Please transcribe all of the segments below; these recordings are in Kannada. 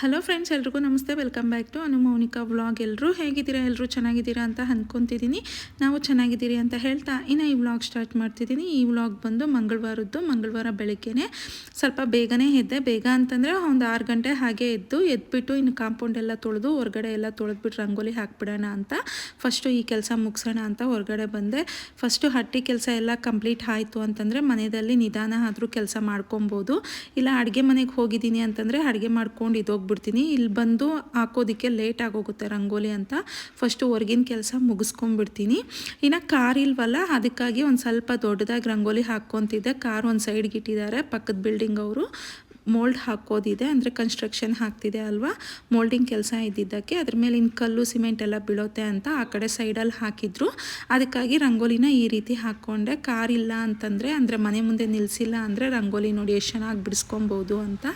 ಹಲೋ ಫ್ರೆಂಡ್ಸ್ ಎಲ್ರಿಗೂ ನಮಸ್ತೆ. Welcome back to Anumounika vlog ಎಲ್ಲರೂ ಹೇಗಿದ್ದೀರಾ? ಎಲ್ಲರೂ ಚೆನ್ನಾಗಿದ್ದೀರಾ ಅಂತ ಅಂದ್ಕೊತಿದ್ದೀನಿ ನಾವು ಚೆನ್ನಾಗಿದ್ದೀರಿ ಅಂತ ಹೇಳ್ತಾ ಇನ್ನು ಈ ವ್ಲಾಗ್ ಸ್ಟಾರ್ಟ್ ಮಾಡ್ತಿದ್ದೀನಿ. ಈ ವ್ಲಾಗ್ ಬಂದು ಮಂಗಳವಾರದ್ದು, ಮಂಗಳವಾರ ಬೆಳಗ್ಗೆನೆ. ಸ್ವಲ್ಪ ಬೇಗನೆ ಎದ್ದೆ. ಬೇಗ ಅಂತಂದರೆ ಒಂದು ಆರು ಗಂಟೆ ಹಾಗೆ ಎದ್ದು, ಎದ್ಬಿಟ್ಟು ಇನ್ನು ಕಾಂಪೌಂಡ್ ಎಲ್ಲ ತೊಳೆದು, ಹೊರಗಡೆ ಎಲ್ಲ ತೊಳೆದ್ಬಿಟ್ಟು ರಂಗೋಲಿ ಹಾಕ್ಬಿಡೋಣ ಅಂತ. ಫಸ್ಟು ಈ ಕೆಲಸ ಮುಗಿಸೋಣ ಅಂತ ಹೊರಗಡೆ ಬಂದೆ. ಫಸ್ಟು ಹಟ್ಟಿ ಕೆಲಸ ಎಲ್ಲ ಕಂಪ್ಲೀಟ್ ಆಯಿತು ಅಂತಂದರೆ ಮನೆಯಲ್ಲಿ ನಿಧಾನ ಆದರೂ ಕೆಲಸ ಮಾಡ್ಕೊಬೋದು. ಇಲ್ಲ ಅಡುಗೆ ಮನೆಗೆ ಹೋಗಿದ್ದೀನಿ ಅಂತಂದರೆ ಅಡುಗೆ ಮಾಡ್ಕೊಂಡು ಇದೋಗ್ಬಿಡ್ತೀನಿ ಇಲ್ಲಿ ಬಂದು ಹಾಕೋದಕ್ಕೆ ಲೇಟ್ ಆಗೋಗುತ್ತೆ ರಂಗೋಲಿ ಅಂತ. ಫಸ್ಟು ಹೊರಗಿನ ಕೆಲಸ ಮುಗಿಸ್ಕೊಂಡ್ಬಿಡ್ತೀನಿ. ಇನ್ನು ಕಾರ್ ಇಲ್ವಲ್ಲ, ಅದಕ್ಕಾಗಿ ಒಂದು ಸ್ವಲ್ಪ ದೊಡ್ಡದಾಗಿ ರಂಗೋಲಿ ಹಾಕ್ಕೊತಿದ್ದೆ. ಕಾರ್ ಒಂದು ಸೈಡ್ಗೆ ಇಟ್ಟಿದ್ದಾರೆ, ಪಕ್ಕದ ಬಿಲ್ಡಿಂಗ್ ಅವರು. ಮೋಲ್ಡ್ ಹಾಕೋದಿದೆ, ಅಂದರೆ ಕನ್ಸ್ಟ್ರಕ್ಷನ್ ಹಾಕ್ತಿದೆ ಅಲ್ವಾ? ಮೋಲ್ಡಿಂಗ್ ಕೆಲಸ ಇದ್ದಿದ್ದಕ್ಕೆ. ಅದ್ರ ಮೇಲೆ ಇನ್ನು ಕಲ್ಲು ಸಿಮೆಂಟ್ ಎಲ್ಲ ಬೀಳುತ್ತೆ ಅಂತ ಆ ಕಡೆ ಸೈಡಲ್ಲಿ ಹಾಕಿದ್ರು. ಅದಕ್ಕಾಗಿ ರಂಗೋಲಿನ ಈ ರೀತಿ ಹಾಕ್ಕೊಂಡೆ. ಕಾರ್ ಇಲ್ಲ ಅಂತಂದರೆ, ಅಂದರೆ ಮನೆ ಮುಂದೆ ನಿಲ್ಲಿಸಿಲ್ಲ ಅಂದರೆ ರಂಗೋಲಿ ನೋಡಿ ಎಷ್ಟು ಚೆನ್ನಾಗಿ ಬಿಡಿಸ್ಕೊಬೋದು ಅಂತ.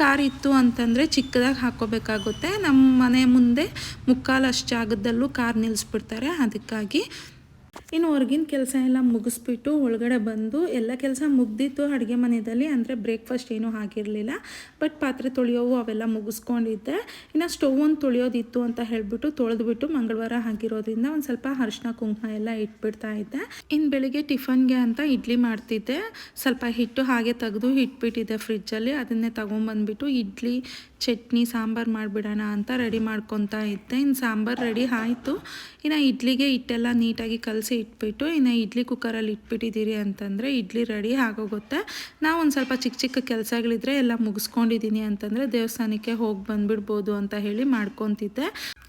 ಕಾರ್ ಇತ್ತು ಅಂತಂದರೆ ಚಿಕ್ಕದಾಗಿ ಹಾಕೋಬೇಕಾಗುತ್ತೆ. ನಮ್ಮ ಮನೆ ಮುಂದೆ ಮುಕ್ಕಾಲಷ್ಟು ಜಾಗದಲ್ಲೂ ಕಾರ್ ನಿಲ್ಲಿಸ್ಬಿಡ್ತಾರೆ ಅದಕ್ಕಾಗಿ ಇನ್ನು ಹೊರಗಿನ ಕೆಲಸ ಎಲ್ಲ ಮುಗಿಸ್ಬಿಟ್ಟು ಒಳಗಡೆ ಬಂದು ಎಲ್ಲ ಕೆಲಸ ಮುಗ್ದಿತ್ತು ಅಡುಗೆ ಮನೆಯಲ್ಲಿ ಅಂದರೆ ಬ್ರೇಕ್ಫಾಸ್ಟ್ ಏನೂ ಆಗಿರಲಿಲ್ಲ. ಬಟ್ ಪಾತ್ರೆ ತೊಳೆಯೋವು ಅವೆಲ್ಲ ಮುಗಿಸ್ಕೊಂಡಿದ್ದೆ. ಇನ್ನು ಸ್ಟವ್ ಒಂದು ತೊಳೆಯೋದಿತ್ತು ಅಂತ ಹೇಳಿಬಿಟ್ಟು ತೊಳೆದ್ಬಿಟ್ಟು ಮಂಗಳವಾರ ಆಗಿರೋದ್ರಿಂದ ಒಂದು ಸ್ವಲ್ಪ ಅರಿಶಿನ, ಕುಂಕುಮ ಎಲ್ಲ ಇಟ್ಬಿಡ್ತಾ ಇದ್ದೆ. ಇನ್ನು ಬೆಳಿಗ್ಗೆ ಟಿಫನ್ಗೆ ಅಂತ ಇಡ್ಲಿ ಮಾಡ್ತಿದ್ದೆ. ಸ್ವಲ್ಪ ಹಿಟ್ಟು ಹಾಗೆ ತೆಗೆದು ಇಟ್ಬಿಟ್ಟಿದ್ದೆ ಫ್ರಿಜ್ಜಲ್ಲಿ ಅದನ್ನೇ ತೊಗೊಂಬಂದ್ಬಿಟ್ಟು ಇಡ್ಲಿ, ಚಟ್ನಿ, ಸಾಂಬಾರು ಮಾಡಿಬಿಡೋಣ ಅಂತ ರೆಡಿ ಮಾಡ್ಕೊತಾ ಇದ್ದೆ. ಇನ್ನು ಸಾಂಬಾರು ರೆಡಿ ಆಯಿತು. ಇನ್ನು ಇಡ್ಲಿಗೆ ಹಿಟ್ಟೆಲ್ಲ ನೀಟಾಗಿ ಕಲಸಿ ಇಟ್ಬಿಟ್ಟು, ಇನ್ನು ಇಡ್ಲಿ ಕುಕ್ಕರಲ್ಲಿ ಇಟ್ಬಿಟ್ಟಿದ್ದೀರಿ ಅಂತಂದರೆ ಇಡ್ಲಿ ರೆಡಿ ಆಗೋಗುತ್ತೆ. ನಾವು ಒಂದು ಸ್ವಲ್ಪ ಚಿಕ್ಕ ಚಿಕ್ಕ ಕೆಲಸಗಳಿದ್ರೆ ಎಲ್ಲ ಮುಗಿಸ್ಕೊಂಡಿದ್ದೀನಿ ಅಂತಂದರೆ ದೇವಸ್ಥಾನಕ್ಕೆ ಹೋಗಿ ಬಂದುಬಿಡ್ಬೋದು ಅಂತ ಹೇಳಿ ಮಾಡ್ಕೊತಿದ್ದೆ.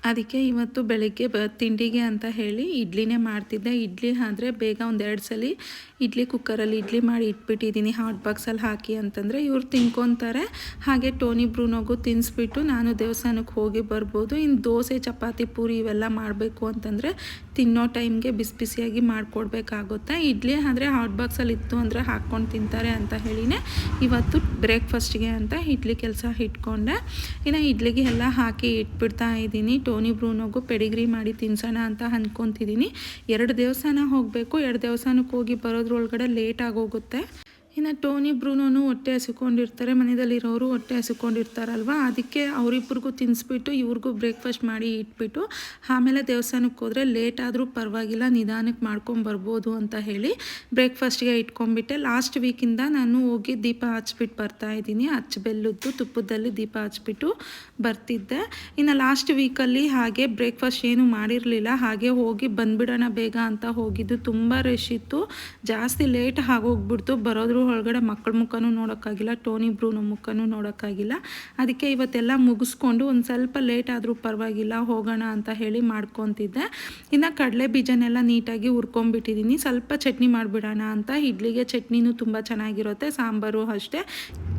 ಅದಕ್ಕೆ ಇವತ್ತು ಬೆಳಗ್ಗೆ ಬ, ತಿಂಡಿಗೆ ಅಂತ ಹೇಳಿ ಇಡ್ಲಿನೇ ಮಾಡ್ತಿದ್ದೆ. ಇಡ್ಲಿ ಆದರೆ ಬೇಗ ಒಂದೆರಡು ಸಲ ಇಡ್ಲಿ ಕುಕ್ಕರಲ್ಲಿ ಇಡ್ಲಿ ಮಾಡಿ ಇಟ್ಬಿಟ್ಟಿದ್ದೀನಿ ಹಾಟ್ ಬಾಕ್ಸಲ್ಲಿ ಹಾಕಿ ಅಂತಂದರೆ ಇವ್ರು ತಿನ್ಕೊತಾರೆ. ಹಾಗೆ ಟೋನಿ ಬ್ರೂನೋಗೂ ತಿನ್ನಿಸ್ಬಿಟ್ಟು ನಾನು ದೇವಸ್ಥಾನಕ್ಕೆ ಹೋಗಿ ಬರ್ಬೋದು. ಇನ್ನು ದೋಸೆ, ಚಪಾತಿ, ಪೂರಿ ಇವೆಲ್ಲ ಮಾಡಬೇಕು ಅಂತಂದರೆ ತಿನ್ನೋ ಟೈಮ್ಗೆ ಬಿಸಿ ಬಿಸಿಯಾಗಿ ಮಾಡಿಕೊಡ್ಬೇಕಾಗುತ್ತೆ. ಇಡ್ಲಿ ಆದರೆ ಹಾಟ್ ಬಾಕ್ಸಲ್ಲಿ ಇತ್ತು ಅಂದರೆ ಹಾಕ್ಕೊಂಡು ತಿಂತಾರೆ ಅಂತ ಹೇಳಿನೇ ಇವತ್ತು ಬ್ರೇಕ್ಫಾಸ್ಟ್ಗೆ ಅಂತ ಇಡ್ಲಿ ಕೆಲಸ ಇಟ್ಕೊಂಡೆ. ಇನ್ನು ಇಡ್ಲಿಗೆ ಎಲ್ಲ ಹಾಕಿ ಇಟ್ಬಿಡ್ತಾ ಇದ್ದೀನಿ. ಟೋನಿ ಬ್ರೂನೋಗೂ ಪೆಡಿಗ್ರಿ ಮಾಡಿ ತಿನ್ಸೋಣ ಅಂತ ಅಂದ್ಕೊತಿದ್ದೀನಿ ಎರಡು ದೇವಸ್ಥಾನ ಹೋಗಬೇಕು, ಎರಡು ದೇವಸ್ಥಾನಕ್ಕೆ ಹೋಗಿ ಬರೋದ್ರೊಳಗಡೆ ಲೇಟ್ ಆಗೋಗುತ್ತೆ. ಇನ್ನು ಟೋನಿ ಬ್ರೂನೂ ಹೊಟ್ಟೆ ಹಸಿಕೊಂಡಿರ್ತಾರೆ, ಮನೆಯಲ್ಲಿರೋರು ಹೊಟ್ಟೆ ಹಸಿಕೊಂಡಿರ್ತಾರಲ್ವ? ಅದಕ್ಕೆ ಅವರಿಬ್ಬರಿಗೂ ತಿನ್ನಿಸ್ಬಿಟ್ಟು ಇವ್ರಿಗೂ ಬ್ರೇಕ್ಫಾಸ್ಟ್ ಮಾಡಿ ಇಟ್ಬಿಟ್ಟು, ಆಮೇಲೆ ದೇವಸ್ಥಾನಕ್ಕೆ ಹೋದರೆ ಲೇಟ್ ಆದರೂ ಪರವಾಗಿಲ್ಲ, ನಿಧಾನಕ್ಕೆ ಮಾಡ್ಕೊಂಬರ್ಬೋದು ಅಂತ ಹೇಳಿ ಬ್ರೇಕ್ಫಾಸ್ಟ್ಗೆ ಇಟ್ಕೊಂಡ್ಬಿಟ್ಟೆ. ಲಾಸ್ಟ್ ವೀಕಿಂದ ನಾನು ಹೋಗಿ ದೀಪ ಹಚ್ಬಿಟ್ಟು ಬರ್ತಾ ಇದ್ದೀನಿ. ಹಚ್ಚ ಬೆಲ್ಲದ್ದು, ತುಪ್ಪದಲ್ಲಿ ದೀಪ ಹಚ್ಬಿಟ್ಟು ಬರ್ತಿದ್ದೆ. ಇನ್ನು ಲಾಸ್ಟ್ ವೀಕಲ್ಲಿ ಹಾಗೆ ಬ್ರೇಕ್ಫಾಸ್ಟ್ ಏನು ಮಾಡಿರಲಿಲ್ಲ. ಹಾಗೆ ಹೋಗಿ ಬಂದ್ಬಿಡೋಣ ಬೇಗ ಅಂತ ಹೋಗಿದ್ದು. ತುಂಬ ರಶ್ ಇತ್ತು. ಜಾಸ್ತಿ ಲೇಟ್ ಆಗೋಗ್ಬಿಡ್ತು. ಬರೋದ್ರು ಒಳಗಡೆ ಮಕ್ಕಳ ಮುಖನೂ ನೋಡೋಕ್ಕಾಗಿಲ್ಲ, ಟೋನಿ ಬ್ರೂನು ಮುಖನೂ ನೋಡೋಕ್ಕಾಗಿಲ್ಲ. ಅದಕ್ಕೆ ಇವತ್ತೆಲ್ಲ ಮುಗಿಸ್ಕೊಂಡು ಒಂದು ಸ್ವಲ್ಪ ಲೇಟ್ ಆದರೂ ಪರವಾಗಿಲ್ಲ, ಹೋಗೋಣ ಅಂತ ಹೇಳಿ ಮಾಡ್ಕೊತಿದ್ದೆ. ಇನ್ನು ಕಡಲೆ ಬೀಜನೆಲ್ಲ ನೀಟಾಗಿ ಹುರ್ಕೊಂಬಿಟ್ಟಿದ್ದೀನಿ ಸ್ವಲ್ಪ ಚಟ್ನಿ ಮಾಡಿಬಿಡೋಣ ಅಂತ. ಇಡ್ಲಿಗೆ ಚಟ್ನಿನೂ ತುಂಬ ಚೆನ್ನಾಗಿರುತ್ತೆ, ಸಾಂಬಾರು ಅಷ್ಟೇ.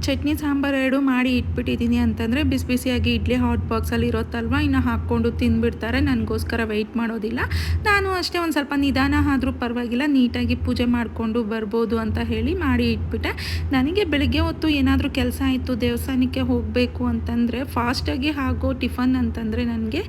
ಚಟ್ನಿ, ಸಾಂಬಾರು ಎರಡು ಮಾಡಿ ಇಟ್ಬಿಟ್ಟಿದ್ದೀನಿ ಅಂತಂದರೆ ಬಿಸಿ ಬಿಸಿಯಾಗಿ ಇಡ್ಲಿ ಹಾಟ್ ಬಾಕ್ಸಲ್ಲಿ ಇರೋತ್ತಲ್ವ? ಇನ್ನು ಹಾಕ್ಕೊಂಡು ತಿಂದುಬಿಡ್ತಾರೆ. ನನಗೋಸ್ಕರ ವೆಯ್ಟ್ ಮಾಡೋದಿಲ್ಲ. ನಾನು ಅಷ್ಟೇ ಒಂದು ಸ್ವಲ್ಪ ನಿಧಾನ ಆದರೂ ಪರವಾಗಿಲ್ಲ. ನೀಟಾಗಿ ಪೂಜೆ ಮಾಡಿಕೊಂಡು ಬರ್ಬೋದು ಅಂತ ಹೇಳಿ ಮಾಡಿ ಇಟ್ಬಿಟ್ಟೆ. ನನಗೆ ಬೆಳಗ್ಗೆ ಹೊತ್ತು ಏನಾದರೂ ಕೆಲಸ ಆಯಿತು ದೇವಸ್ಥಾನಕ್ಕೆ ಹೋಗಬೇಕು ಅಂತಂದರೆ ಫಾಸ್ಟಾಗಿ ಹಾಗೋ ಟಿಫನ್ ಅಂತಂದರೆ ನನಗೆ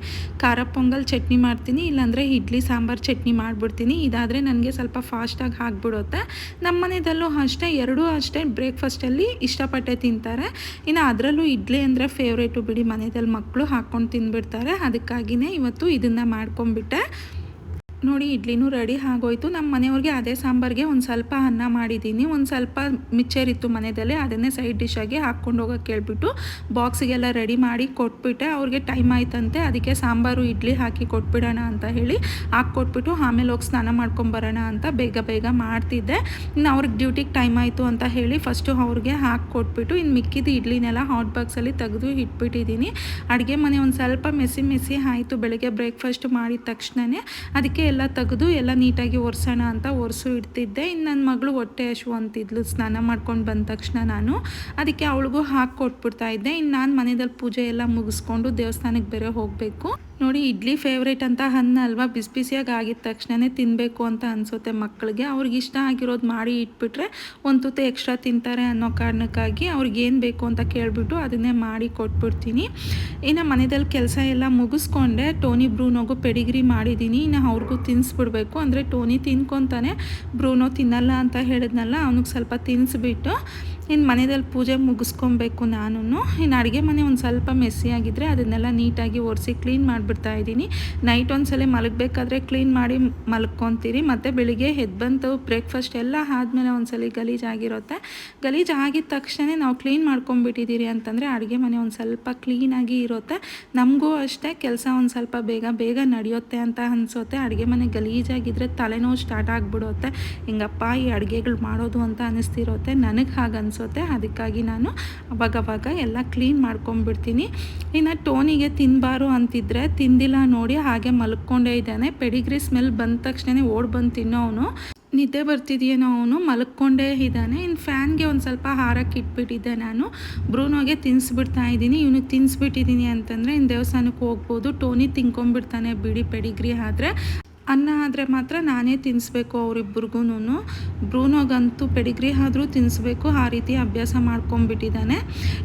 ಖಾರ ಪೊಂಗಲ್ ಚಟ್ನಿ ಮಾಡ್ತೀನಿ. ಇಲ್ಲಾಂದರೆ ಇಡ್ಲಿ, ಸಾಂಬಾರು ಚಟ್ನಿ ಮಾಡಿಬಿಡ್ತೀನಿ. ಇದಾದರೆ ನನಗೆ ಸ್ವಲ್ಪ ಫಾಸ್ಟಾಗಿ ಹಾಕ್ಬಿಡುತ್ತೆ ನಮ್ಮ ಮನೆಯದಲ್ಲೂ ಅಷ್ಟೇ, ಎರಡೂ ಅಷ್ಟೇ. ಬ್ರೇಕ್ಫಾಸ್ಟಲ್ಲಿ ಇಷ್ಟಪಟ್ಟೆ ತಿಂತಾರೆ. ಇನ್ನು ಅದರಲ್ಲೂ ಇಡ್ಲಿ ಅಂದರೆ ಫೇವ್ರೇಟು ಬಿಡಿ ಮನೆಯಲ್ಲಿ ಮಕ್ಕಳು ಹಾಕ್ಕೊಂಡು ತಿಂದುಬಿಡ್ತಾರೆ ಅದಕ್ಕಾಗಿಯೇ ಇವತ್ತು ಇದನ್ನು ಮಾಡ್ಕೊಂಬಿಟ್ಟೆ ನೋಡಿ, ಇಡ್ಲಿನೂ ರೆಡಿ ಆಗೋಯ್ತು. ನಮ್ಮ ಮನೆಯವ್ರಿಗೆ ಅದೇ ಸಾಂಬಾರಿಗೆ ಒಂದು ಸ್ವಲ್ಪ ಅನ್ನ ಮಾಡಿದ್ದೀನಿ. ಒಂದು ಸ್ವಲ್ಪ ಮಿಚ್ಚರಿತ್ತು ಮನೆಯಲ್ಲೇ, ಅದನ್ನೇ ಸೈಡ್ ಡಿಶಾಗಿ ಹಾಕ್ಕೊಂಡು ಹೋಗೋಕೆ ಕೇಳಿಬಿಟ್ಟು ಬಾಕ್ಸಿಗೆಲ್ಲ ರೆಡಿ ಮಾಡಿ ಕೊಟ್ಬಿಟ್ಟೆ. ಅವ್ರಿಗೆ ಟೈಮ್ ಆಯ್ತಂತೆ, ಅದಕ್ಕೆ ಸಾಂಬಾರು, ಇಡ್ಲಿ ಹಾಕಿ ಕೊಟ್ಬಿಡೋಣ ಅಂತ ಹೇಳಿ ಹಾಕ್ಕೊಟ್ಬಿಟ್ಟು ಆಮೇಲೆ ಹೋಗಿ ಸ್ನಾನ ಮಾಡ್ಕೊಂಬರೋಣ ಅಂತ ಬೇಗ ಬೇಗ ಮಾಡ್ತಿದ್ದೆ. ಇನ್ನು ಅವ್ರಿಗೆ ಡ್ಯೂಟಿಗೆ ಟೈಮ್ ಆಯಿತು ಅಂತ ಹೇಳಿ ಫಸ್ಟು ಅವ್ರಿಗೆ ಹಾಕ್ಕೊಟ್ಬಿಟ್ಟು ಇನ್ನು ಮಿಕ್ಕಿದ ಇಡ್ಲಿನೆಲ್ಲ ಹಾಟ್ ಬಾಕ್ಸಲ್ಲಿ ತೆಗೆದು ಇಟ್ಬಿಟ್ಟಿದ್ದೀನಿ. ಅಡುಗೆ ಮನೆ ಒಂದು ಸ್ವಲ್ಪ ಮೆಸಿ ಮೆಸಿ ಆಯಿತು. ಬೆಳಗ್ಗೆ ಬ್ರೇಕ್ಫಾಸ್ಟ್ ಮಾಡಿದ ತಕ್ಷಣವೇ ಅದಕ್ಕೆ ಎಲ್ಲ ತೆಗೆದು ಎಲ್ಲ ನೀಟಾಗಿ ಒರೆಸೋಣ ಅಂತ ಒರೆಸು ಇಡ್ತಿದ್ದೆ. ಇನ್ನು ನನ್ನ ಮಗಳು ಹೊಟ್ಟೆ ಹಶು ಅಂತಿದ್ಲು. ಸ್ನಾನ ಮಾಡ್ಕೊಂಡು ಬಂದ ತಕ್ಷಣ ನಾನು ಅದಕ್ಕೆ ಅವಳಿಗೂ ಹಾಕಿ ಕೊಟ್ಬಿಡ್ತಾ ಇದ್ದೆ. ಇನ್ನು ನಾನು ಮನೆಯಲ್ಲಿ ಪೂಜೆ ಎಲ್ಲ ಮುಗಿಸ್ಕೊಂಡು ದೇವಸ್ಥಾನಕ್ಕೆ ಬೇರೆ ಹೋಗಬೇಕು. ನೋಡಿ, ಇಡ್ಲಿ ಫೇವ್ರೇಟ್ ಅಂತ ಅನ್ನ ಅಲ್ವಾ? ಬಿಸಿ ಬಿಸಿಯಾಗಿ ಆಗಿದ ತಕ್ಷಣವೇ ತಿನ್ನಬೇಕು ಅಂತ ಅನಿಸುತ್ತೆ ಮಕ್ಕಳಿಗೆ. ಅವ್ರಿಗೆ ಇಷ್ಟ ಆಗಿರೋದು ಮಾಡಿ ಇಟ್ಬಿಟ್ರೆ ಒಂದು ತುತ್ತು ಎಕ್ಸ್ಟ್ರಾ ತಿಂತಾರೆ ಅನ್ನೋ ಕಾರಣಕ್ಕಾಗಿ ಅವ್ರಿಗೇನು ಬೇಕು ಅಂತ ಕೇಳಿಬಿಟ್ಟು ಅದನ್ನೇ ಮಾಡಿ ಕೊಟ್ಬಿಡ್ತೀನಿ. ಇನ್ನು ಮನೆಯಲ್ಲಿ ಕೆಲಸ ಎಲ್ಲ ಮುಗಿಸ್ಕೊಂಡೆ. ಟೋನಿ, ಬ್ರೂನೋಗು ಪೆಡಿಗ್ರಿ ಮಾಡಿದ್ದೀನಿ ಇನ್ನು ಅವ್ರಿಗೂ ತಿನ್ನಿಸ್ಬಿಡ್ಬೇಕು ಅಂದರೆ ಟೋನಿ ತಿನ್ಕೊತಾನೆ, ಬ್ರೂನೋ ತಿನ್ನಲ್ಲ ಅಂತ ಹೇಳಿದ್ನಲ್ಲ, ಅವ್ನಿಗೆ ಸ್ವಲ್ಪ ತಿನ್ನಿಸ್ಬಿಟ್ಟು ಇನ್ನು ಮನೆಯಲ್ಲಿ ಪೂಜೆ ಮುಗಿಸ್ಕೊಬೇಕು ನಾನು ಇನ್ನು ಅಡುಗೆ ಮನೆ ಒಂದು ಸ್ವಲ್ಪ ಮೆಸ್ಸಿ ಆಗಿದ್ದರೆ ಅದನ್ನೆಲ್ಲ ನೀಟಾಗಿ ಒರೆಸಿ ಕ್ಲೀನ್ ಮಾಡಿಬಿಡ್ತಾ ಇದ್ದೀನಿ. ನೈಟ್ ಒಂದ್ಸಲ ಮಲಗಬೇಕಾದ್ರೆ ಕ್ಲೀನ್ ಮಾಡಿ ಮಲ್ಕೊತೀರಿ. ಮತ್ತು ಬೆಳಿಗ್ಗೆ ಎದ್ದು ಬಂತು ಬ್ರೇಕ್ಫಾಸ್ಟ್ ಎಲ್ಲ ಆದಮೇಲೆ ಒಂದ್ಸಲ ಗಲೀಜಾಗಿರುತ್ತೆ ಗಲೀಜು ಆಗಿದ ತಕ್ಷಣ ನಾವು ಕ್ಲೀನ್ ಮಾಡ್ಕೊಂಬಿಟ್ಟಿದ್ದೀರಿ ಅಂತಂದರೆ ಅಡುಗೆ ಮನೆ ಒಂದು ಸ್ವಲ್ಪ ಕ್ಲೀನಾಗಿ ಇರುತ್ತೆ. ನಮಗೂ ಅಷ್ಟೇ ಕೆಲಸ ಒಂದು ಸ್ವಲ್ಪ ಬೇಗ ಬೇಗ ನಡೆಯುತ್ತೆ ಅಂತ ಅನಿಸುತ್ತೆ. ಅಡುಗೆ ಮನೆ ಗಲೀಜಾಗಿದ್ದರೆ ತಲೆನೋವು ಸ್ಟಾರ್ಟ್ ಆಗಿಬಿಡುತ್ತೆ. ಹಿಂಗಪ್ಪ ಈ ಅಡುಗೆಗಳು ಮಾಡೋದು ಅಂತ ಅನಿಸ್ತಿರುತ್ತೆ. ನನಗೆ ಹಾಗೆ ಅನಿಸುತ್ತೆ ಅದಕ್ಕಾಗಿ ನಾನು ಅವಾಗವಾಗ ಎಲ್ಲ ಕ್ಲೀನ್ ಮಾಡ್ಕೊಂಬಿಡ್ತೀನಿ ಇನ್ನು ಟೋನಿಗೆ ತಿನ್ನಬಾರು ಅಂತಿದ್ರೆ ತಿಂದಿಲ್ಲ ನೋಡಿ ಹಾಗೆ ಮಲ್ಕೊಂಡೇ ಇದ್ದಾನೆ. ಪೆಡಿಗ್ರಿ ಸ್ಮೆಲ್ ಬಂದ ತಕ್ಷಣವೇ ಓಡಿ ಬಂದು ತಿನ್ನೋ ಅವನು. ನಿದ್ದೆ ಬರ್ತಿದೆಯೇನೋ ಅವನು, ಮಲ್ಕೊಂಡೇ ಇದ್ದಾನೆ. ಇನ್ನು ಫ್ಯಾನ್ಗೆ ಒಂದು ಸ್ವಲ್ಪ ಹಾರಕ್ಕೆ ಇಟ್ಬಿಟ್ಟಿದ್ದೆ ನಾನು. ಬ್ರೂನೋಗೆ ತಿನ್ನಿಸ್ಬಿಡ್ತಾ ಇದ್ದೀನಿ. ಇವನಿಗೆ ತಿನ್ನಿಸ್ಬಿಟ್ಟಿದ್ದೀನಿ ಅಂತಂದರೆ ಇನ್ನು ದೇವಸ್ಥಾನಕ್ಕೆ ಹೋಗ್ಬೋದು. ಟೋನಿ ತಿನ್ಕೊಂಬಿಡ್ತಾನೆ ಬಿಡಿ ಪೆಡಿಗ್ರಿ ಆದರೆ. ಅನ್ನ ಆದರೆ ಮಾತ್ರ ನಾನೇ ತಿನ್ನಿಸ್ಬೇಕು ಅವರಿಬ್ಬರಿಗೂ ಬ್ರೂನೋಗಂತೂ ಪೆಡಿಗ್ರಿ ಆದರೂ ತಿನ್ನಿಸ್ಬೇಕು ಆ ರೀತಿ ಅಭ್ಯಾಸ ಮಾಡ್ಕೊಂಡ್ಬಿಟ್ಟಿದ್ದಾನೆ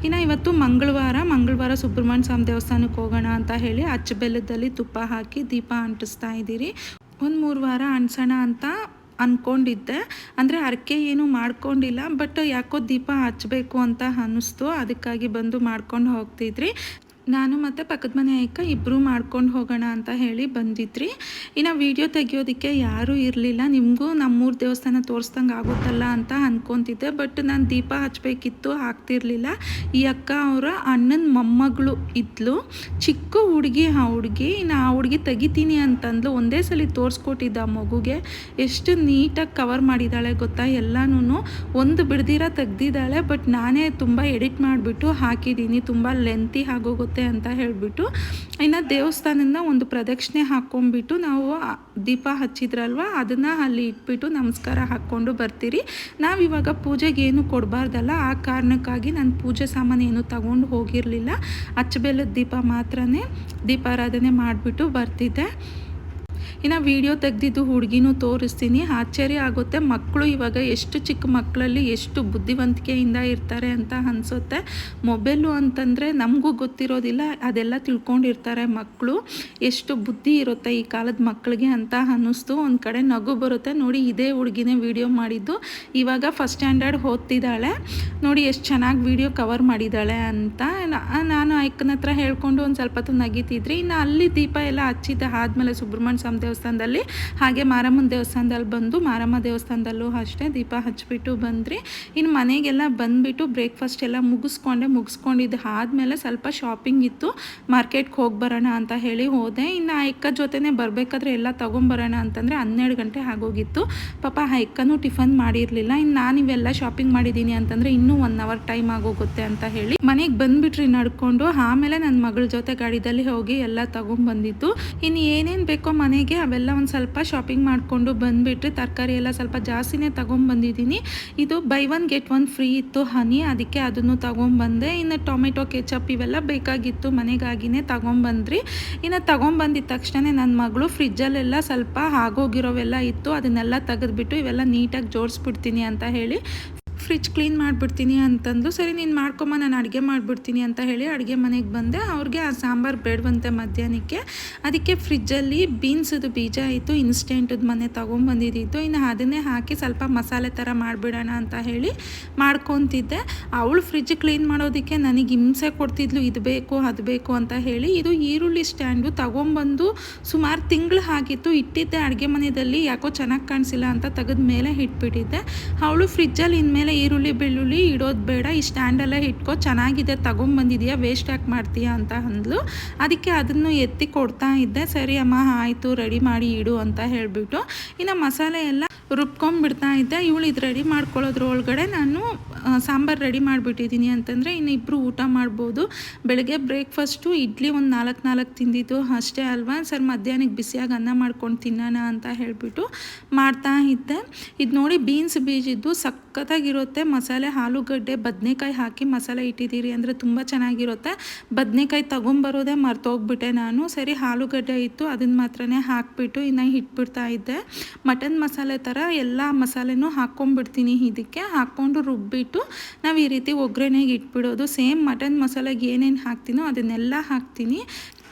ಇನ್ನು ಇವತ್ತು ಮಂಗಳವಾರ ಮಂಗಳವಾರ ಸುಬ್ರಹ್ಮಣ್ಯ ಸ್ವಾಮಿ ದೇವಸ್ಥಾನಕ್ಕೆ ಹೋಗೋಣ ಅಂತ ಹೇಳಿ ಅಚ್ಚ ಬೆಲ್ಲದಲ್ಲಿ ತುಪ್ಪ ಹಾಕಿ ದೀಪ ಅಂಟಿಸ್ತಾ ಇದ್ದೀರಿ. ಒಂದು ಮೂರು ವಾರ ಅಂಟಿಸೋಣ ಅಂತ ಅಂದ್ಕೊಂಡಿದ್ದೆ ಅಂದರೆ ಅರ್ಕೆ ಏನು ಮಾಡ್ಕೊಂಡಿಲ್ಲ, ಬಟ್ ಯಾಕೋ ದೀಪ ಹಚ್ಚಬೇಕು ಅಂತ ಅನ್ನಿಸ್ತು, ಅದಕ್ಕಾಗಿ ಬಂದು ಮಾಡ್ಕೊಂಡು ಹೋಗ್ತಿದ್ರಿ. ನಾನು ಮತ್ತು ಪಕ್ಕದ ಮನೆ ಅಕ್ಕ ಇಬ್ಬರು ಮಾಡ್ಕೊಂಡು ಹೋಗೋಣ ಅಂತ ಹೇಳಿ ಬಂದಿದ್ರಿ. ಇನ್ನು ವೀಡಿಯೋ ತೆಗಿಯೋದಕ್ಕೆ ಯಾರೂ ಇರಲಿಲ್ಲ. ನಿಮಗೂ ನಮ್ಮೂರು ದೇವಸ್ಥಾನ ತೋರಿಸ್ದಂಗೆ ಆಗುತ್ತಲ್ಲ ಅಂತ ಅಂದ್ಕೊತಿದ್ದೆ ಬಟ್ ನಾನು ದೀಪ ಹಚ್ಚಬೇಕಿತ್ತು ಹಾಕ್ತಿರ್ಲಿಲ್ಲ ಈ ಅಕ್ಕ ಅವರ ಅಣ್ಣನ ಮೊಮ್ಮಗಳು ಇದ್ಲು. ಚಿಕ್ಕ ಹುಡುಗಿ ಆ ಹುಡುಗಿ. ಇನ್ನು ಆ ಹುಡುಗಿ ತೆಗಿತೀನಿ ಅಂತಂದ್ಲು. ಒಂದೇ ಸಲ ತೋರಿಸ್ಕೊಟ್ಟಿದ್ದ ಮಗುಗೆ. ಎಷ್ಟು ನೀಟಾಗಿ ಕವರ್ ಮಾಡಿದ್ದಾಳೆ ಗೊತ್ತಾ? ಎಲ್ಲನೂ ಒಂದು ಬಿಡ್ದಿರ ತೆಗ್ದಿದ್ದಾಳೆ. ಬಟ್ ನಾನೇ ತುಂಬ ಎಡಿಟ್ ಮಾಡಿಬಿಟ್ಟು ಹಾಕಿದ್ದೀನಿ ತುಂಬ ಲೆಂತಿ ಆಗೋಗುತ್ತೆ ಅಂತ ಹೇಳಿಬಿಟ್ಟು, ಇನ್ನು ದೇವಸ್ಥಾನನ ಒಂದು ಪ್ರದಕ್ಷಿಣೆ ಹಾಕ್ಕೊಂಡ್ಬಿಟ್ಟು ನಾವು ದೀಪ ಹಚ್ಚಿದ್ರಲ್ವ, ಅದನ್ನು ಅಲ್ಲಿ ಇಟ್ಬಿಟ್ಟು ನಮಸ್ಕಾರ ಹಾಕ್ಕೊಂಡು ಬರ್ತೀರಿ. ನಾವಿವಾಗ ಪೂಜೆಗೆ ಏನು ಕೊಡಬಾರ್ದಲ್ಲ, ಆ ಕಾರಣಕ್ಕಾಗಿ ನಾನು ಪೂಜೆ ಸಾಮಾನು ಏನು ತಗೊಂಡು ಹೋಗಿರಲಿಲ್ಲ. ಅಚ್ಚಬೆಲ್ಲದ ದೀಪ ಮಾತ್ರನೇ ದೀಪಾರಾಧನೆ ಮಾಡಿಬಿಟ್ಟು ಬರ್ತಿದ್ದೆ. ಇನ್ನು ವಿಡಿಯೋ ತೆಗೆದಿದ್ದು ಹುಡುಗಿನೂ ತೋರಿಸ್ತೀನಿ. ಆಶ್ಚರ್ಯ ಆಗುತ್ತೆ. ಮಕ್ಕಳು ಇವಾಗ ಎಷ್ಟು ಚಿಕ್ಕ ಮಕ್ಕಳಲ್ಲಿ ಎಷ್ಟು ಬುದ್ಧಿವಂತಿಕೆಯಿಂದ ಇರ್ತಾರೆ ಅಂತ ಅನಿಸುತ್ತೆ. ಮೊಬೈಲು ಅಂತಂದರೆ ನಮಗೂ ಗೊತ್ತಿರೋದಿಲ್ಲ. ಅದೆಲ್ಲ ತಿಳ್ಕೊಂಡಿರ್ತಾರೆ ಮಕ್ಕಳು. ಎಷ್ಟು ಬುದ್ಧಿ ಇರುತ್ತೆ ಈ ಕಾಲದ ಮಕ್ಕಳಿಗೆ ಅಂತ ಅನ್ನಿಸ್ತು. ಒಂದು ಕಡೆ ನಗು ಬರುತ್ತೆ. ನೋಡಿ, ಇದೇ ಹುಡುಗಿನೇ ವೀಡಿಯೋ ಮಾಡಿದ್ದು. ಇವಾಗ ಫಸ್ಟ್ ಸ್ಟ್ಯಾಂಡರ್ಡ್ ಓದ್ತಿದ್ದಾಳೆ. ನೋಡಿ, ಎಷ್ಟು ಚೆನ್ನಾಗಿ ವೀಡಿಯೋ ಕವರ್ ಮಾಡಿದ್ದಾಳೆ ಅಂತ ನಾನು ಅಕ್ಕನ ಹತ್ರ ಹೇಳ್ಕೊಂಡು ಒಂದು ಸ್ವಲ್ಪ ಹೊತ್ತು ನಗೀತಿದ್ರಿ. ಇನ್ನು ಅಲ್ಲಿ ದೀಪ ಎಲ್ಲ ಹಚ್ಚಿದ್ದ. ಆದಮೇಲೆ ಸುಬ್ರಹ್ಮಣ್ಯ ಸ್ವಾಮಿ ದೇವಸ್ಥಾನದಲ್ಲಿ. ಹಾಗೆ ಮಾರಮ್ಮನ ದೇವಸ್ಥಾನದಲ್ಲಿ ಬಂದು ಮಾರಮ್ಮ ದೇವಸ್ಥಾನದಲ್ಲೂ ಅಷ್ಟೇ ದೀಪ ಹಚ್ಚಿಬಿಟ್ಟು ಬಂದ್ರಿ. ಇನ್ನು ಮನೆಗೆಲ್ಲ ಬಂದುಬಿಟ್ಟು ಬ್ರೇಕ್ಫಾಸ್ಟ್ ಎಲ್ಲ ಮುಗಿಸ್ಕೊಂಡೆ, ಮುಗಿಸ್ಕೊಂಡಿದ್ದು ಆದಮೇಲೆ ಸ್ವಲ್ಪ ಶಾಪಿಂಗ್ ಇತ್ತು. ಮಾರ್ಕೆಟ್ಗೆ ಹೋಗಿ ಬರೋಣ ಅಂತ ಹೇಳಿ ಹೋದೆ. ಇನ್ನು ಆ ಎಕ್ಕ ಜೊತೆನೆ ಬರಬೇಕಾದ್ರೆ ಎಲ್ಲ ತೊಗೊಂಬರೋಣ ಅಂತಂದರೆ ಹನ್ನೆರಡು ಗಂಟೆ ಆಗೋಗಿತ್ತು. ಪಾಪ ಆ ಎಕ್ಕನೂ ಟಿಫನ್ ಮಾಡಿರಲಿಲ್ಲ. ಇನ್ನು ನಾನು ಇವೆಲ್ಲ ಶಾಪಿಂಗ್ ಮಾಡಿದ್ದೀನಿ ಅಂತಂದರೆ ಇನ್ನೂ ಒನ್ ಅವರ್ ಟೈಮ್ ಆಗೋಗುತ್ತೆ ಅಂತ ಹೇಳಿ ಮನೆಗೆ ಬಂದುಬಿಟ್ರಿ ನಡ್ಕೊಂಡು. ಆಮೇಲೆ ನನ್ನ ಮಗಳ ಜೊತೆ ಗಾಡಿದಲ್ಲಿ ಹೋಗಿ ಎಲ್ಲ ತೊಗೊಂಬಂದಿತ್ತು ಇನ್ನು ಏನೇನು ಬೇಕೋ ಮನೆಗೆ ಅವೆಲ್ಲ ಒಂದು ಸ್ವಲ್ಪ ಶಾಪಿಂಗ್ ಮಾಡಿಕೊಂಡು ಬಂದುಬಿಟ್ರೆ ತರಕಾರಿ ಎಲ್ಲ ಸ್ವಲ್ಪ ಜಾಸ್ತಿನೇ ತೊಗೊಂಬಂದಿದ್ದೀನಿ ಇದು buy one get one free ಇತ್ತು ಹನಿ ಅದಕ್ಕೆ ಅದನ್ನು ತೊಗೊಂಬಂದೆ ಇನ್ನು ಟೊಮೆಟೊ ಕೆಚಪ್ ಇವೆಲ್ಲ ಬೇಕಾಗಿತ್ತು ಮನೆಗಾಗಿನೇ ತೊಗೊಂಬಂದ್ರಿ ಇನ್ನು ತೊಗೊಂಬಂದಿದ ತಕ್ಷಣ ನನ್ನ ಮಗಳು ಫ್ರಿಜ್ಜಲ್ಲೆಲ್ಲ ಸ್ವಲ್ಪ ಆಗೋಗಿರೋವೆಲ್ಲ ಇತ್ತು. ಅದನ್ನೆಲ್ಲ ತೆಗೆದುಬಿಟ್ಟು ಇವೆಲ್ಲ ನೀಟಾಗಿ ಜೋಡಿಸ್ಬಿಡ್ತೀನಿ ಅಂತ ಹೇಳಿ ಫ್ರಿಜ್ ಕ್ಲೀನ್ ಮಾಡಿಬಿಡ್ತೀನಿ ಅಂತಂದು ಸರಿ, ನೀನು ಮಾಡ್ಕೊಂಬ ನಾನು ಅಡುಗೆ ಮಾಡಿಬಿಡ್ತೀನಿ ಅಂತ ಹೇಳಿ ಅಡುಗೆ ಮನೆಗೆ ಬಂದೆ. ಅವ್ರಿಗೆ ಆ ಸಾಂಬಾರು ಬೇಡವಂತೆ ಮಧ್ಯಾಹ್ನಕ್ಕೆ. ಅದಕ್ಕೆ ಫ್ರಿಜ್ಜಲ್ಲಿ ಬೀನ್ಸದು ಬೀಜ ಇತ್ತು ಇನ್ಸ್ಟೆಂಟದ್ದು ಮನೆ ತೊಗೊಂಬಂದಿದ್ದಿತ್ತು. ಇನ್ನು ಅದನ್ನೇ ಹಾಕಿ ಸ್ವಲ್ಪ ಮಸಾಲೆ ಥರ ಮಾಡಿಬಿಡೋಣ ಅಂತ ಹೇಳಿ ಮಾಡ್ಕೊತಿದ್ದೆ. ಅವಳು ಫ್ರಿಜ್ ಕ್ಲೀನ್ ಮಾಡೋದಕ್ಕೆ ನನಗೆ ಹಿಂಸೆ ಕೊಡ್ತಿದ್ಲು, ಇದು ಬೇಕು, ಅದು ಬೇಕು ಅಂತ ಹೇಳಿ ಇದು ಈರುಳ್ಳಿ ಸ್ಟ್ಯಾಂಡು ತೊಗೊಂಬಂದು ಸುಮಾರು ತಿಂಗಳು ಹಾಕಿತ್ತು ಇಟ್ಟಿದ್ದೆ ಅಡುಗೆ ಮನೆಯಲ್ಲಿ ಯಾಕೋ ಚೆನ್ನಾಗಿ ಕಾಣಿಸಿಲ್ಲ ಅಂತ ತೆಗೆದ ಮೇಲೆ ಇಟ್ಬಿಟ್ಟಿದ್ದೆ. ಅವಳು ಫ್ರಿಜ್ಜಲ್ಲಿ ಇನ್ಮೇಲೆ ಈರುಳ್ಳಿ ಬೆಳ್ಳುಳ್ಳಿ ಇಡೋದು ಬೇಡ. ಈ ಸ್ಟ್ಯಾಂಡಲ್ಲೇ ಇಟ್ಕೊ. ಚೆನ್ನಾಗಿದೆ, ತಗೊಂಬಂದಿದೆಯಾ ವೇಸ್ಟ್ ಯಾಕೆ ಮಾಡ್ತೀಯಾ ಅಂತ ಅಂದ್ಲು. ಅದಕ್ಕೆ ಅದನ್ನು ಎತ್ತಿ ಕೊಡ್ತಾ ಇದ್ದೆ. ಸರಿ ಅಮ್ಮ, ಆಯಿತು ರೆಡಿ ಮಾಡಿ ಇಡು ಅಂತ ಹೇಳಿಬಿಟ್ಟು. ಇನ್ನು ಮಸಾಲೆ ಎಲ್ಲ ರುಬ್ಕೊಂಡ್ಬಿಡ್ತಾ ಇದ್ದೆ. ಇವಳು ಇದು ರೆಡಿ ಮಾಡ್ಕೊಳ್ಳೋದ್ರ ಒಳಗಡೆ ನಾನು ಸಾಂಬಾರು ರೆಡಿ ಮಾಡಿಬಿಟ್ಟಿದ್ದೀನಿ ಅಂತಂದರೆ ಇನ್ನು ಇಬ್ಬರು ಊಟ ಮಾಡ್ಬೋದು. ಬೆಳಗ್ಗೆ ಬ್ರೇಕ್ಫಾಸ್ಟು, ಇಡ್ಲಿ ಒಂದು ನಾಲ್ಕು ನಾಲ್ಕು ತಿಂದಿದ್ದು ಅಷ್ಟೇ ಅಲ್ವಾ? ಸರ್ ಮಧ್ಯಾಹ್ನಕ್ಕೆ ಬಿಸಿಯಾಗಿ ಅನ್ನ ಮಾಡ್ಕೊಂಡು ತಿನ್ನೋಣ ಅಂತ ಹೇಳಿಬಿಟ್ಟು ಮಾಡ್ತಾ ಇದ್ದೆ. ಇದು ನೋಡಿ ಬೀನ್ಸ್ ಬೀಜಿದ್ದು ಸಖತ್ತಾಗಿರುತ್ತೆ. ಮಸಾಲೆ, ಆಲೂಗಡ್ಡೆ, ಬದನೆಕಾಯಿ ಹಾಕಿ ಮಸಾಲೆ ಇಟ್ಟಿದ್ದೀರಿ ಅಂದರೆ ತುಂಬ ಚೆನ್ನಾಗಿರುತ್ತೆ. ಬದನೆಕಾಯಿ ತೊಗೊಂಬರೋದೇ ಮರ್ತೋಗ್ಬಿಟ್ಟೆ ನಾನು. ಸರಿ, ಆಲೂಗಡ್ಡೆ ಇತ್ತು ಅದನ್ನು ಮಾತ್ರನೇ ಹಾಕಿಬಿಟ್ಟು ಇನ್ನು ಇಟ್ಬಿಡ್ತಾ ಇದ್ದೆ. ಮಟನ್ ಮಸಾಲೆ ಥರ ಎಲ್ಲ ಮಸಾಲೆನೂ ಹಾಕ್ಕೊಂಡ್ಬಿಡ್ತೀನಿ ಇದಕ್ಕೆ ಹಾಕ್ಕೊಂಡು ರುಬ್ಬಿಟ್ಟು ನಾವು ಈ ರೀತಿ ಒಗ್ಗರಣೆಗೆ ಇಟ್ಬಿಡೋದು. ಸೇಮ್ ಮಟನ್ ಮಸಾಲೆಗೆ ಏನೇನು ಹಾಕ್ತೀನೋ ಅದನ್ನೆಲ್ಲ ಹಾಕ್ತೀನಿ.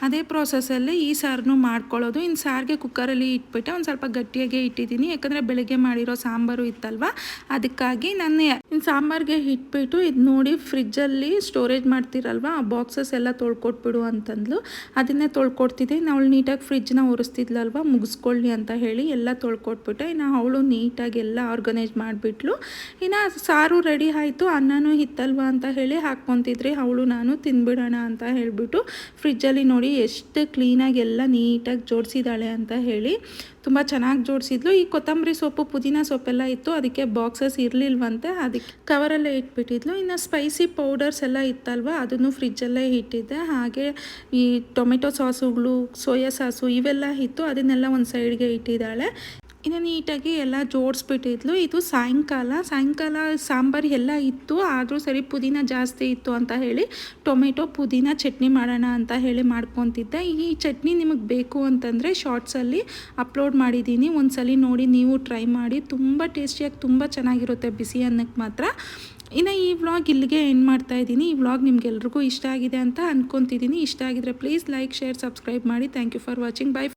ಅದೇ ಪ್ರೋಸೆಸ್ಸಲ್ಲೇ ಈ ಸಾರನ್ನು ಮಾಡ್ಕೊಳ್ಳೋದು. ಇನ್ನು ಸಾರಿಗೆ ಕುಕ್ಕರಲ್ಲಿ ಇಟ್ಬಿಟ್ಟು ಒಂದು ಸ್ವಲ್ಪ ಗಟ್ಟಿಯಾಗೆ ಇಟ್ಟಿದ್ದೀನಿ. ಯಾಕಂದರೆ ಬೆಳಗ್ಗೆ ಮಾಡಿರೋ ಸಾಂಬಾರು ಇತ್ತಲ್ವ? ಅದಕ್ಕಾಗಿ ನಾನು ಇನ್ನು ಸಾಂಬಾರಿಗೆ ಇಟ್ಬಿಟ್ಟು ಇದು ನೋಡಿ ಫ್ರಿಜ್ಜಲ್ಲಿ ಸ್ಟೋರೇಜ್ ಮಾಡ್ತಿರಲ್ವ? ಆ ಬಾಕ್ಸಸ್ ಎಲ್ಲ ತೊಳ್ಕೊಟ್ಬಿಡು ಅಂತಂದ್ಲು. ಅದನ್ನೇ ತೊಳ್ಕೊಡ್ತಿದ್ದೆ. ಇನ್ನು ಅವಳು ನೀಟಾಗಿ ಫ್ರಿಜ್ನ ಒರೆಸ್ತಿದ್ಲಲ್ವ ಮುಗಿಸ್ಕೊಳ್ಳಿ ಅಂತ ಹೇಳಿ ಎಲ್ಲ ತೊಳ್ಕೊಟ್ಬಿಟ್ಟೆ. ಇನ್ನು ಅವಳು ನೀಟಾಗಿ ಎಲ್ಲ ಆರ್ಗನೈಸ್ ಮಾಡಿಬಿಟ್ಲು. ಇನ್ನು ಸಾರು ರೆಡಿ ಆಯಿತು. ಅನ್ನನೂ ಇತ್ತಲ್ವ ಅಂತ ಹೇಳಿ ಹಾಕ್ಕೊತಿದ್ರಿ. ಅವಳು ನಾನು ತಿನ್ಬಿಡೋಣ ಅಂತ ಹೇಳಿಬಿಟ್ಟು ಫ್ರಿಜ್ಜಲ್ಲಿ ನೋಡಿ ಎಷ್ಟು ಕ್ಲೀನಾಗಿ ಎಲ್ಲ ನೀಟಾಗಿ ಜೋಡಿಸಿದಾಳೆ ಅಂತ ಹೇಳಿ ತುಂಬ ಚೆನ್ನಾಗಿ ಜೋಡಿಸಿದ್ಲು. ಈ ಕೊತ್ತಂಬರಿ ಸೊಪ್ಪು, ಪುದೀನ ಸೊಪ್ಪೆಲ್ಲ ಇತ್ತು. ಅದಕ್ಕೆ ಬಾಕ್ಸಸ್ ಇರಲಿಲ್ವಂತೆ. ಅದಕ್ಕೆ ಕವರಲ್ಲೇ ಇಟ್ಬಿಟ್ಟಿದ್ಲು. ಇನ್ನು ಸ್ಪೈಸಿ ಪೌಡರ್ಸ್ ಎಲ್ಲ ಇತ್ತಲ್ವ, ಅದನ್ನು ಫ್ರಿಜ್ಜಲ್ಲೇ ಇಟ್ಟಿದ್ದೆ. ಹಾಗೆ ಈ ಟೊಮೆಟೊ ಸಾಸುಗಳು, ಸೋಯಾ ಸಾಸು ಇವೆಲ್ಲ ಇತ್ತು. ಅದನ್ನೆಲ್ಲ ಒಂದು ಸೈಡ್ಗೆ ಇಟ್ಟಿದ್ದಾಳೆ. ಇನ್ನು ನೀಟಾಗಿ ಎಲ್ಲ ಜೋಡಿಸ್ಬಿಟ್ಟಿದ್ಲು. ಇದು ಸಾಯಂಕಾಲ. ಸಾಯಂಕಾಲ ಸಾಂಬಾರು ಎಲ್ಲ ಇತ್ತು. ಆದರೂ ಸರಿ ಪುದೀನ ಜಾಸ್ತಿ ಇತ್ತು ಅಂತ ಹೇಳಿ ಟೊಮೆಟೊ ಪುದೀನ ಚಟ್ನಿ ಮಾಡೋಣ ಅಂತ ಹೇಳಿ ಮಾಡ್ಕೊತಿದ್ದೆ. ಈ ಚಟ್ನಿ ನಿಮಗೆ ಬೇಕು ಅಂತಂದರೆ ಶಾರ್ಟ್ಸಲ್ಲಿ ಅಪ್ಲೋಡ್ ಮಾಡಿದ್ದೀನಿ. ಒಂದು ಸಲ ನೋಡಿ, ನೀವು ಟ್ರೈ ಮಾಡಿ. ತುಂಬ ಟೇಸ್ಟಿಯಾಗಿ ತುಂಬ ಚೆನ್ನಾಗಿರುತ್ತೆ ಬಿಸಿ ಅನ್ನಕ್ಕೆ ಮಾತ್ರ. ಇನ್ನು ಈ ವ್ಲಾಗ್ ಇಲ್ಲಿಗೆ ಎಂಡ್ ಮಾಡ್ತಾ ಇದ್ದೀನಿ. ಈ ವ್ಲಾಗ್ ನಿಮ್ಗೆಲ್ರಿಗೂ ಇಷ್ಟ ಆಗಿದೆ ಅಂತ ಅಂದ್ಕೊತಿದ್ದೀನಿ ಇಷ್ಟ ಆಗಿದ್ರೆ ಪ್ಲೀಸ್ ಲೈಕ್, ಶೇರ್, ಸಬ್ಸ್ಕ್ರೈಬ್ ಮಾಡಿ. Thank you for watching. Bye.